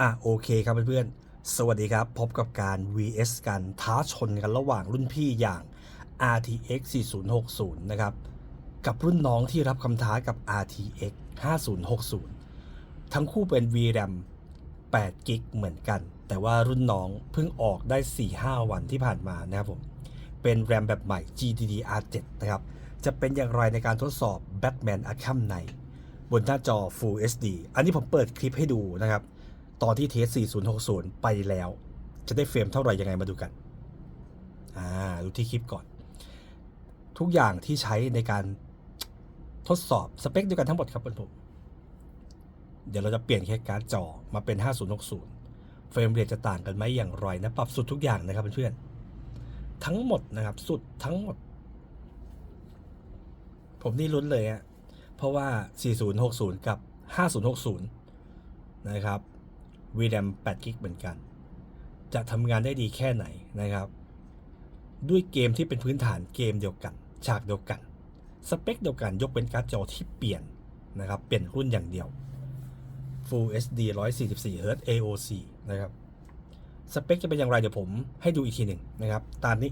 อะโอเคครับเพื่อนๆ สวัสดีครับพบกับการ vs กันท้าชนกันระหว่างรุ่นพี่อย่าง RTX 4060 นะครับ กับรุ่นน้องที่รับคำท้ากับ RTX 5060 ทั้งคู่เป็น VRAM 8 g b เหมือนกัน แต่ว่ารุ่นน้องเพิ่งออกได้ 4-5 วันที่ผ่านมานะครับผม เป็น RAM แบบใหม่ GDDR7 นะครับ จะเป็นอย่างไรในการทดสอบ Batman Arkham Knight บนหน้าจอ Full HD อันนี้ผมเปิดคลิปให้ดูนะครับ ตอนที่เทส 4060 ไปแล้ว จะได้เฟรมเท่าไหร่ยังไงมาดูกัน อ่า ดูที่คลิปก่อน ทุกอย่างที่ใช้ในการทดสอบสเปคเดียวกันทั้งหมดครับเพื่อนผม เดี๋ยวเราจะเปลี่ยนแค่การ์ดจอมาเป็น 5060 เฟรมเรทจะต่างกันไหมอย่างไรนะ ปรับสุดทุกอย่างนะครับเพื่อนๆ ทั้งหมดนะครับ สุดทั้งหมด ผมนี่ลุ้นเลยอะเพราะว่า 4060 กับ 5060 นะครับ VRAM 8 g b เหมือนกัน จะทำงานได้ดีแค่ไหนนะครับ ด้วยเกมที่เป็นพื้นฐานเกมเดียวกัน ฉากเดียวกัน สเปคเดียวกันยกเป็นการ์ดจอที่เปลี่ยนนะครับ เปลี่ยนรุ่นอย่างเดียว Full HD 144 Hz AOC นะครับ สเปคจะเป็นอย่างไรเดี๋ยวผมให้ดูอีกทีหนึ่งนะครับ ตามนี้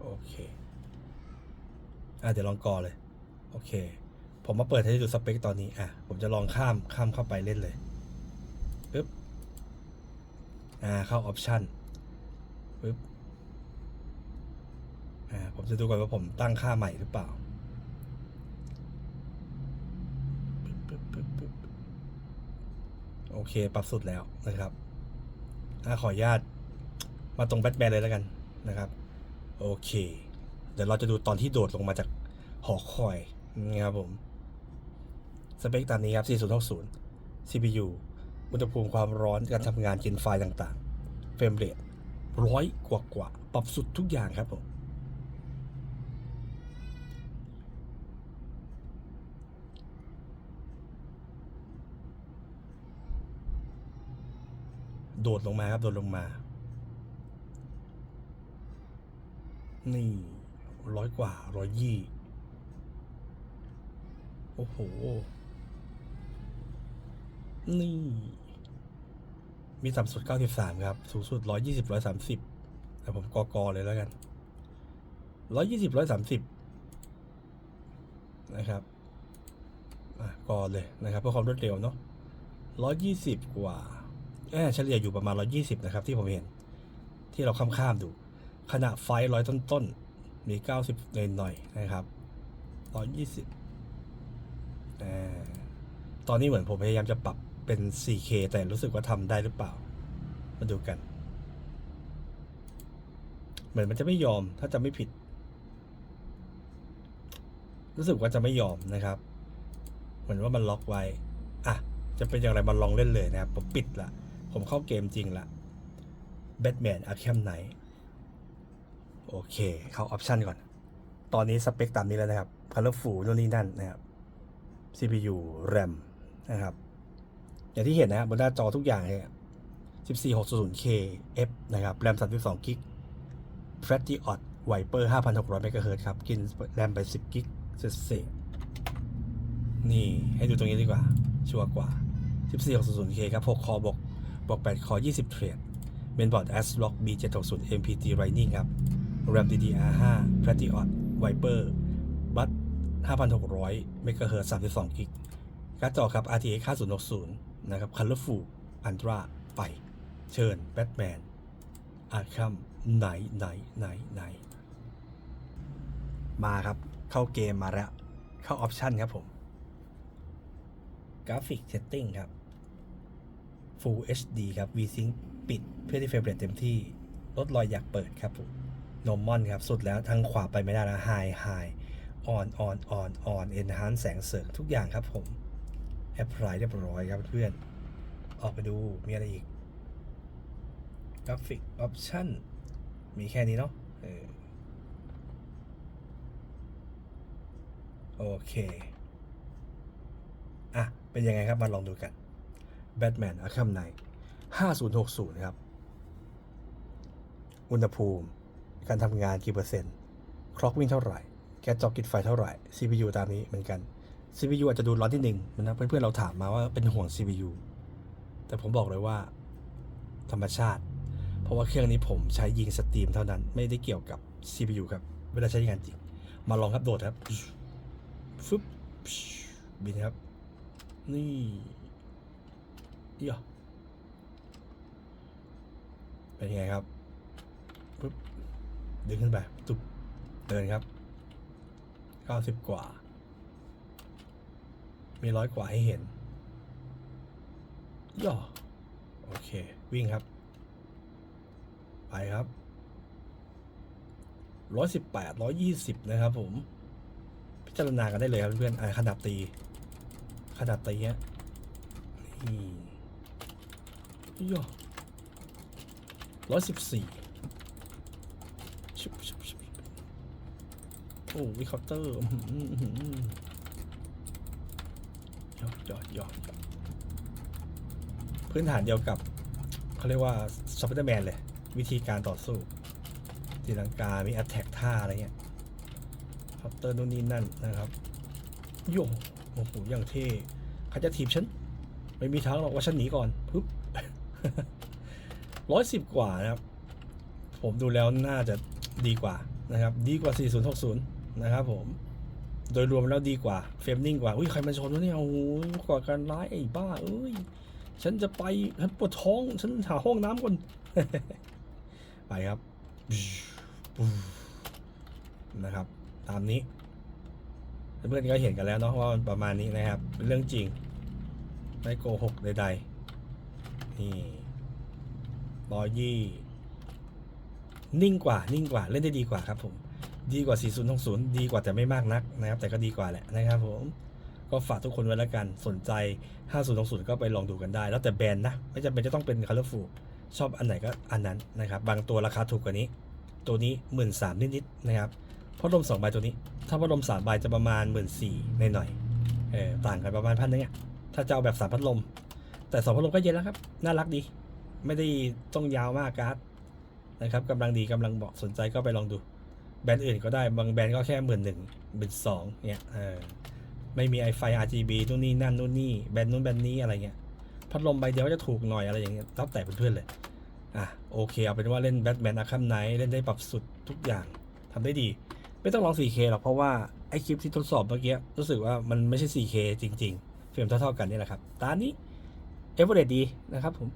โอเค อะเดี๋ยวลองกอเลย โอเค ผมมาเปิดให้ดูสเปคตอนนี้ อะ ผมจะลองข้ามข้ามเข้าไปเล่นเลยปึ๊บ อ่า เข้าออปชันปึ๊บ อ่า ผมจะดูก่อนว่าผมตั้งค่าใหม่หรือเปล่าปึ๊บปึ๊บปึ๊บปึ๊บโอเค ปรับสุดแล้วนะครับอ่าขออนุญาตมาตรงแบทแมนเลยแล้วกันนะครับ โอเค ดี๋ยวเราจะดูตอนที่โดดลงมาจากหอคอยนะครับผม สเปคตามนี้ครับ 4060 CPU อุณหภูมิความร้อนการทำงานกินไฟล์ต่างๆ เฟรมเรทร้อยกว่ากว่าปรับสุดทุกอย่างครับผมโดดลงมาครับ โดดลงมา นี่ ร้อยกว่าร้อยยี่โอ้โห นี่ มีต่ำสุด 93 ครับ สูงสุด 120 130 แต่ผมกอกอเลยแล้วกัน 120 130 นะครับอะกอเลยนะครับเพื่อความรวดเร็วเนาะ120 กว่าแอบเฉลี่ยอยู่ประมาณ 120 นะครับ ที่ผมเห็น ที่เราข้ามๆดู ขณะไฟร้อยต้นๆ มี 90หน่อยนะครับ 120อ่าตอนนี้เหมือนผมพยายามจะปรับเป็น 4K แต่รู้สึกว่าทำได้หรือเปล่า มาดูกัน เหมือนมันจะไม่ยอมถ้าจะไม่ผิด รู้สึกว่าจะไม่ยอมนะครับ เหมือนว่ามันล็อกไว้ อะ จะเป็นอย่างไรมาลองเล่นเลยนะครับ ผมปิดละ ผมเข้าเกมจริงละ Batman Arkham Knight โอเค เข้าออปชันก่อน ตอนนี้สเปคตามนี้แล้วนะครับ Colorful นู่นนี่นั่นนะครับ CPU RAM นะครับ อย่างที่เห็นนะครับบนหน้าจอทุกอย่างเลย 14600K F นะครับ RAM 32 g b f l a t t y o d Viper 5600 MHz ครับ กิน RAM ไป 10 g b เศษๆนี่ ให้ดูตรงนี้ดีกว่า ชัวร์กว่า 14600K ครับ 6 คอบวกบวก8คอ 20 เทรดเมนบอร์ด ASRock B760 MPT Lightning ครับ RAM DDR5 f l a t t y o d Viper บัต5,600 MHz 32กิกการ์ดจอครับ RTX 5060 นะครับ Colorful Ultra ไปเชิญ Batman Arkham ไหนไหนไหนไหนมาครับ เข้าเกมมาแล้ว เข้าออปชันครับผม กราฟิกเซตติ้งครับ Full HD ครับ VSync ปิดเพื่อที่เฟรมเรทเต็มที่ ลดรอยอยากเปิดครับผม Normal ครับสุดแล้วทางขวาไปไม่ได้แล้ว High High on on on on enhance แสงเสริงทุกอย่างครับผม apply เรียบร้อยครับเพื่อนออกไปดูมีอะไรอีกกราฟิกออปชั่นมีแค่นี้เนาะออโอเค อะ เป็นยังไงครับ มาลองดูกัน Batman Arkham Knight 5060 ครับ อุณหภูมิ การทำงานกี่เปอร์เซ็นต์ คล็อกวิ่งเท่าไหร่ แกจอกกิดไฟเท่าไหร่ CPU ตามนี้เหมือนกัน CPU อาจจะดูร้อนที่หนึ่งนะเพื่อนๆเราถามมาว่าเป็นห่วง CPU แต่ผมบอกเลยว่า ธรรมชาติ เพราะว่าเครื่องนี้ผมใช้ยิงสตรีมเท่านั้นไม่ได้เกี่ยวกับ CPU ครับ เวลาใช้งานจริง มาลองครับโดดครับฟึบบินครับ นี่ย่อเป็นไงครับปึ๊บ ดึงขึ้นไปตุบเดินครับเก้าสิบกว่า มีร้อยกว่าให้เห็น ย่อ โอเค วิ่งครับ ไปครับร้อยสิบแปดร้อยยี่สิบนะครับผม พิจารณากันได้เลยครับเพื่อนๆอ่าขนาดตี ขนาดตีเนี้ยนี่ย่อร้อยสิบสี่ ชุบชุบชุบโอ้วิเคาน์เตอร์อื้อหืออื้อหือย่อย่อย่อย่อพื้นฐานเดียวกับเขาเรียกว่าสไปเดอร์แมนเลย วิธีการต่อสู้ตีลังกา มี a t แทกท่าอะไรเงี้ยคัพเตอร์นู่นนี่นั่นนะครับโย่โอ้โหอย่างเท่ใครจะถีบฉัน ไม่มีทางหรอกว่าฉันหนีก่อนปึ๊บร้อยสิบกว่านะครับ ผมดูแล้วน่าจะ ดีกว่านะครับ ดีกว่า 4060 นะครับผม โดยรวมแล้วดีกว่า เฟรมนิ่งกว่า อุ้ยใครมาชนวะเนี่ย โอ้โหก่อการร้ายไอ้บ้า เอ้ย ฉันจะไป ฉันปวดท้อง ฉันหาห้องน้ำก่อน ไปครับ นะครับ ตามนี้ เพื่อนๆก็เห็นกันแล้วเนาะว่ามันประมาณนี้นะครับ เป็นเรื่องจริง ไม่โกหกใดๆ นี่บอยี่ นิ่งกว่านิ่งกว่าเล่นได้ดีกว่าครับผมดีกว่า 4060ดีกว่าแต่ไม่มากนักนะครับ แต่ก็ดีกว่าแหละนะครับผมก็ฝากทุกคนไว้แล้วกันสนใจ 5060ก็ไปลองดูกันได้ แล้วแต่แบรนด์นะ ไม่จำเป็นจะต้องเป็น Colorful ชอบอันไหนก็อันนั้นนะครับ บางตัวราคาถูกกว่านี้ ตัวนี้ 1 3ื่นนิดๆนะครับพัดลม2ใบตัวนี้ ถ้าพัดลม3ใบจะประมาณ 1 4ื่นหน่อยๆเออต่างกันประมาณพันนึงอะถ้าจะเอาแบบสามพัดลม แต่สองพัดลมก็เย็นแล้วครับน่ารักดี ไม่ได้ต้องยาวมากการ์ด นะครับกำลังดีกำลังเหมาะสนใจก็ไปลองดู แบรนด์อื่นก็ได้บางแบรนด์ก็แค่หมื่นหนึ่งหมื่นสองเนี่ยเออไม่มีไอไฟ RGB นู่นนี่นั่นนู่นนี่แบรนด์นู้นแบรนด์นี้อะไรเงี้ยพัดลมใบเดียวก็จะถูกหน่อยอะไรอย่างเงี้ยแล้วแต่เพื่อนๆเลยอะโอเคเอาเป็นว่าเล่นแบทแมนอาคัมไนท์เล่นได้ปรับสุดทุกอย่างทำได้ดี ไม่ต้องลอง 4K หรอกเพราะว่าไอคลิปที่ทดสอบเมื่อกี้รู้สึกว่ามันไม่ใช่ 4K จริง ๆ เฟรมเท่าๆกันนี่แหละครับตานี้เอเวอร์เรดีนะครับผม